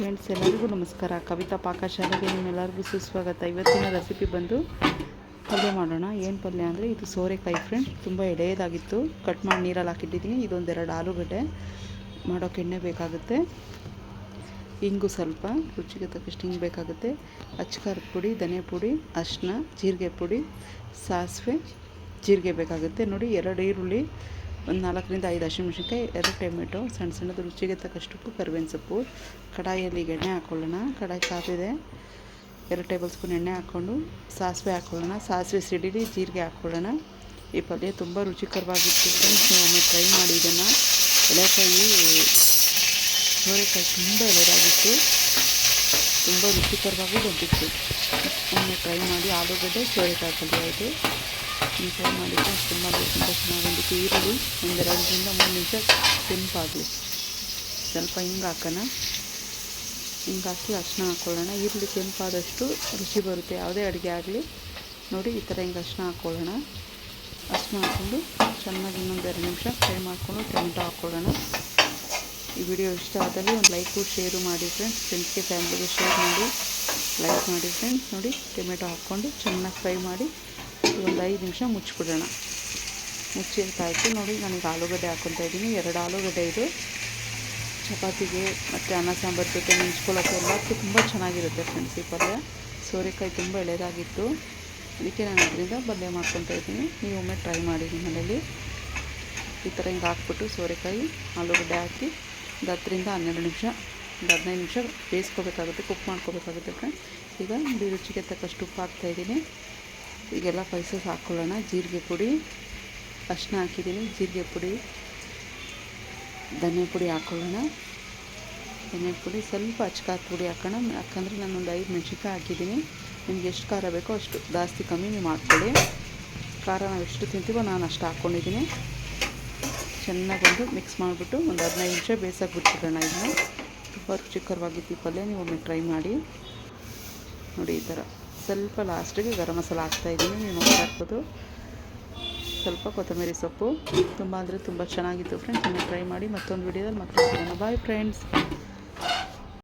Friends ಎಲ್ಲರಿಗೂ ನಮಸ್ಕಾರ. ಕವಿತಾ ಪಾಕಶಾಲೆಗೆ ನಿಮ್ಮೆಲ್ಲರಿಗೂ ಸುಸ್ವಾಗತ. ಇವತ್ತಿನ ರೆಸಿಪಿ ಬಂದು ಪಲ್ಯ ಮಾಡೋಣ. ಏನು ಪಲ್ಯ ಅಂದರೆ, ಇದು ಸೋರೆಕಾಯಿ ಫ್ರೆಂಡ್ ತುಂಬ ಎಳೆಯದಾಗಿತ್ತು. ಕಟ್ ಮಾಡಿ ನೀರಲ್ಲಿ ಹಾಕಿಟ್ಟಿದ್ದೀನಿ. ಇದೊಂದೆರಡು ಆಲೂಗಡ್ಡೆ ಮಾಡೋಕೆ ಎಣ್ಣೆ ಬೇಕಾಗುತ್ತೆ. ಇಂಗು ಸ್ವಲ್ಪ, ರುಚಿಗೆ ತಕ್ಕಷ್ಟು ಹಿಂಗೆ ಬೇಕಾಗುತ್ತೆ. ಅಚ್ಕಾರದ ಪುಡಿ ಧನಿಯಾ ಪುಡಿ ಅರಿಶಿನ ಜೀರಿಗೆ ಪುಡಿ, ಸಾಸಿವೆ, ಜೀರಿಗೆ ಬೇಕಾಗುತ್ತೆ. ನೋಡಿ, ಎರಡು ಈರುಳ್ಳಿ ಒಂದು ನಾಲ್ಕರಿಂದ ಐದು ಹಸಿಮೆಣ್ಸಿನ್ಕಾಯಿ ಎರಡು ಟೊಮೆಟೊ, ಸಣ್ಣ ಸಣ್ಣದು ರುಚಿಗೆ ತಕ್ಕಷ್ಟು ಕರಿಬೇವಿನ ಸೊಪ್ಪು ಕಡಾಯಿಯಲ್ಲಿ ಈಗ ಎಣ್ಣೆ ಹಾಕ್ಕೊಳ್ಳೋಣ ಕಡಾಯಿ ಕಾದಿದೆ ಎರಡು ಟೇಬಲ್ ಸ್ಪೂನ್ ಎಣ್ಣೆ ಹಾಕ್ಕೊಂಡು ಸಾಸಿವೆ ಹಾಕ್ಕೊಳ್ಳೋಣ ಸಾಸಿವೆ ಸಿಡಿಲಿ ಜೀರಿಗೆ ಹಾಕ್ಕೊಳ್ಳೋಣ ಈ ಪಲ್ಯ ತುಂಬ ರುಚಿಕರವಾಗಿತ್ತು ಫ್ರೆಂಡ್ಸ್ ನೀವು ಒಮ್ಮೆ ಟ್ರೈ ಮಾಡಿ ಇದನ್ನು. ಎಳೆಕಾಯಿ ಸೋರೆಕಾಯಿ ತುಂಬ ಎಳೆದಾಗಿತ್ತು ತುಂಬ ರುಚಿಕರವಾಗಿ ಬಂದಿತ್ತು. ಒಮ್ಮೆ ಟ್ರೈ ಮಾಡಿ ಆಲೂಗಡ್ಡೆ, ಸೋರೆಕಾಯಿ ಪಲ್ಯ ಇದು. ನೀವು ಥರ ಮಾಡಿದರೆ ತುಂಬ ತುಂಬ ಚೆನ್ನಾಗಿ ಈರುಳ್ಳಿ. ಒಂದೆರಡರಿಂದ ಮೂರು ನಿಮಿಷ ಕೆಂಪಾಗಲಿ. ಸ್ವಲ್ಪ ಹಿಂಗೆ ಹಾಕೋಣ. ಹಿಂಗೆ ಹಾಕಿ ಅರ್ಶಿನ ಹಾಕ್ಕೊಳ್ಳೋಣ ಈರುಳ್ಳಿ ಕೆಂಪಾದಷ್ಟು ರುಚಿ ಬರುತ್ತೆ. ಯಾವುದೇ ಅಡುಗೆ ಆಗಲಿ. ನೋಡಿ, ಈ ಥರ ಹಿಂಗೆ ಅರ್ಶಿನ ಹಾಕ್ಕೊಳ್ಳೋಣ ಅರ್ಶಿನ ಹಾಕ್ಕೊಂಡು ಚೆನ್ನಾಗಿ ಇನ್ನೊಂದು ಎರಡು ನಿಮಿಷ ಫ್ರೈ ಮಾಡಿಕೊಂಡು ಟೊಮೆಟೊ ಹಾಕ್ಕೊಳ್ಳೋಣ ಈ ವಿಡಿಯೋ ಇಷ್ಟ ಆದಲ್ಲಿ ಒಂದು ಲೈಕು ಶೇರು ಮಾಡಿ ಫ್ರೆಂಡ್ಸ್. ಫ್ರೆಂಡ್ಸ್ಗೆ ಫ್ಯಾಮಿಲಿಗೆ ಶೇರ್ ಮಾಡಿ. ಲೈಕ್ ಮಾಡಿ ಫ್ರೆಂಡ್ಸ್. ನೋಡಿ, ಟೊಮೆಟೊ ಹಾಕ್ಕೊಂಡು ಚೆನ್ನಾಗಿ ಫ್ರೈ ಮಾಡಿ. ಒಂದು ಐದು ನಿಮಿಷ ಮುಚ್ಚಿಬಿಡೋಣ. ಮುಚ್ಚಿರ್ತಾಯಿತು ನೋಡಿ, ನನಗೆ ಆಲೂಗಡ್ಡೆ ಹಾಕ್ಕೊತಾ ಇದ್ದೀನಿ. ಎರಡು ಆಲೂಗಡ್ಡೆ ಇದು. ಚಪಾತಿಗೆ ಮತ್ತು ಅನ್ನ ಸಾಂಬಾರು ಜೊತೆ ನೆಂಚ್ಕೊಳ್ಳೋಕೆ ಎಲ್ಲದಕ್ಕೂ ತುಂಬ ಚೆನ್ನಾಗಿರುತ್ತೆ ಫ್ರೆಂಡ್ಸ್ ಈ ಪಲ್ಯ. ಸೋರೆಕಾಯಿ ತುಂಬ ಎಳೆದಾಗಿತ್ತು. ಅದಕ್ಕೆ ನಾನು ಅದರಿಂದ ಪಲ್ಯ ಮಾಡ್ಕೊತಾ ಇದ್ದೀನಿ. ನೀವು ಒಮ್ಮೆ ಟ್ರೈ ಮಾಡಿ ಮನೇಲಿ. ಈ ಥರ ಹಿಂಗೆ ಹಾಕ್ಬಿಟ್ಟು ಸೋರೆಕಾಯಿ, ಆಲೂಗಡ್ಡೆ ಹಾಕಿ ಒಂದು ಹತ್ತರಿಂದ ಹನ್ನೆರಡು ನಿಮಿಷ, ಒಂದು ಹದಿನೈದು ನಿಮಿಷ ಬೇಯಿಸ್ಕೋಬೇಕಾಗುತ್ತೆ, ಕುಕ್ ಮಾಡ್ಕೋಬೇಕಾಗುತ್ತೆ ಫ್ರೆಂಡ್ಸ್ ಈಗ ರುಚಿಗೆ ತಕ್ಕಷ್ಟು ಉಪ್ಪು ಹಾಕ್ತಾಯಿದ್ದೀನಿ ಈಗೆಲ್ಲ ಪೈಸಸ್ ಹಾಕ್ಕೊಳ್ಳೋಣ ಜೀರಿಗೆ ಪುಡಿ ಅರ್ಶಿನ ಹಾಕಿದ್ದೀನಿ. ಜೀರಿಗೆ ಪುಡಿ, ಧನಿಯಾ ಪುಡಿ ಹಾಕ್ಕೊಳ್ಳೋಣ. ಧನಿಯಾ ಪುಡಿ ಸ್ವಲ್ಪ ಅಚ್ಕಾರದ ಪುಡಿ ಹಾಕೋಣ. ಯಾಕಂದರೆ ನಾನು ಒಂದು ಐದು ಮೆಣಸಿನ್ಕಾಯಿ ಹಾಕಿದ್ದೀನಿ. ನಿಮ್ಗೆ ಎಷ್ಟು ಖಾರ ಬೇಕೋ ಅಷ್ಟು ಜಾಸ್ತಿ ಕಮ್ಮಿ ನೀವು ಮಾಡ್ಕೊಳ್ಳಿ. ಖಾರ ನಾವು ಎಷ್ಟು ತಿಂತೀವೋ ನಾನು ಅಷ್ಟು ಹಾಕ್ಕೊಂಡಿದ್ದೀನಿ. ಚೆನ್ನಾಗಿ ಒಂದು ಮಿಕ್ಸ್ ಮಾಡಿಬಿಟ್ಟು ಒಂದು ಹದಿನೈದು ನಿಮಿಷ ಬೇಯಿಸೋಕೆ ಬಿಟ್ಬಿಡೋಣ ಇದನ್ನ. ತುಂಬ ರುಚಿಕರವಾಗಿತ್ತು ಪಲ್ಯ ನೀವು ಒಮ್ಮೆ ಟ್ರೈ ಮಾಡಿ. ನೋಡಿ ಈ ಥರ ಸ್ವಲ್ಪ ಲಾಸ್ಟಿಗೆ ಗರಂ ಮಸಾಲ ಹಾಕ್ತಾಯಿದ್ದೀನಿ ನೀವು ಇರ್ಬೋದು ಸ್ವಲ್ಪ ಕೊತ್ತಂಬರಿ ಸೊಪ್ಪು. ತುಂಬ ಅಂದರೆ ತುಂಬ ಚೆನ್ನಾಗಿತ್ತು ಫ್ರೆಂಡ್ಸ್ ನೀವು ಟ್ರೈ ಮಾಡಿ ಮತ್ತೊಂದು ವಿಡಿಯೋದಲ್ಲಿ ಮತ್ತೆ ಬಾಯ್ ಫ್ರೆಂಡ್ಸ್